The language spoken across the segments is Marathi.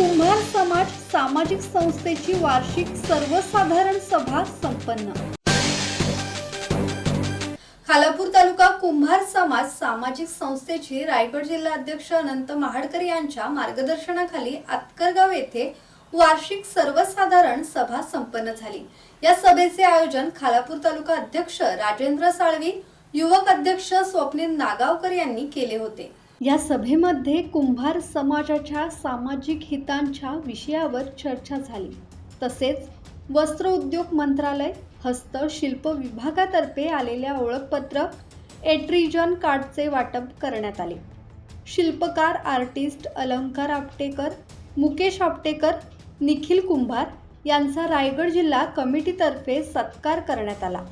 कुंभार समाज सामाजिक संस्थेची वार्षिक सर्वसाधारण सभा संपन्न. खालापूर तालुका कुंभार समाज सामाजिक संस्थेची रायगड जिल्हा अध्यक्ष अनंत महाडकर यांच्या मार्गदर्शनाखाली आतकरगाव येथे वार्षिक सर्वसाधारण सभा संपन्न झाली. या सभेचे आयोजन खालापूर तालुका अध्यक्ष राजेंद्र साळवी युवक अध्यक्ष स्वप्नील नागावकर यांनी केले होते. या सभेमध्ये कुंभार समाजाच्या सामाजिक हितांच्या विषयावर चर्चा झाली. तसेच वस्त्र उद्योग मंत्रालय हस्तशिल्प विभागातर्फे आलेल्या ओळखपत्र एट्रिजन कार्डचे वाटप करण्यात आले. शिल्पकार आर्टिस्ट अलंकार आपटेकर मुकेश आपटेकर निखिल कुंभार यांचा रायगड जिल्हा कमिटीतर्फे सत्कार करण्यात आला.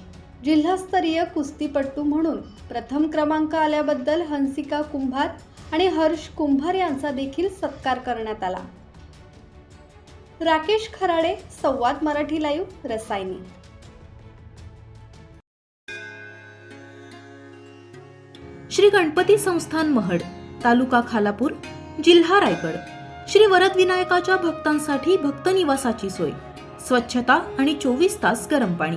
जिल्हास्तरीय कुस्तीपट्टू म्हणून प्रथम क्रमांक आल्याबद्दल हंसिका कुंभार आणि हर्ष कुंभार यांचा देखील सत्कार करण्यात आला. राकेश खराडे संवाद मराठी लाईव्ह रसायनी. श्री गणपती संस्थान महड तालुका खालापूर जिल्हा रायगड. श्री वरद विनायकाच्या भक्तांसाठी भक्त निवासाची सोय. स्वच्छता आणि चोवीस तास गरम पाणी.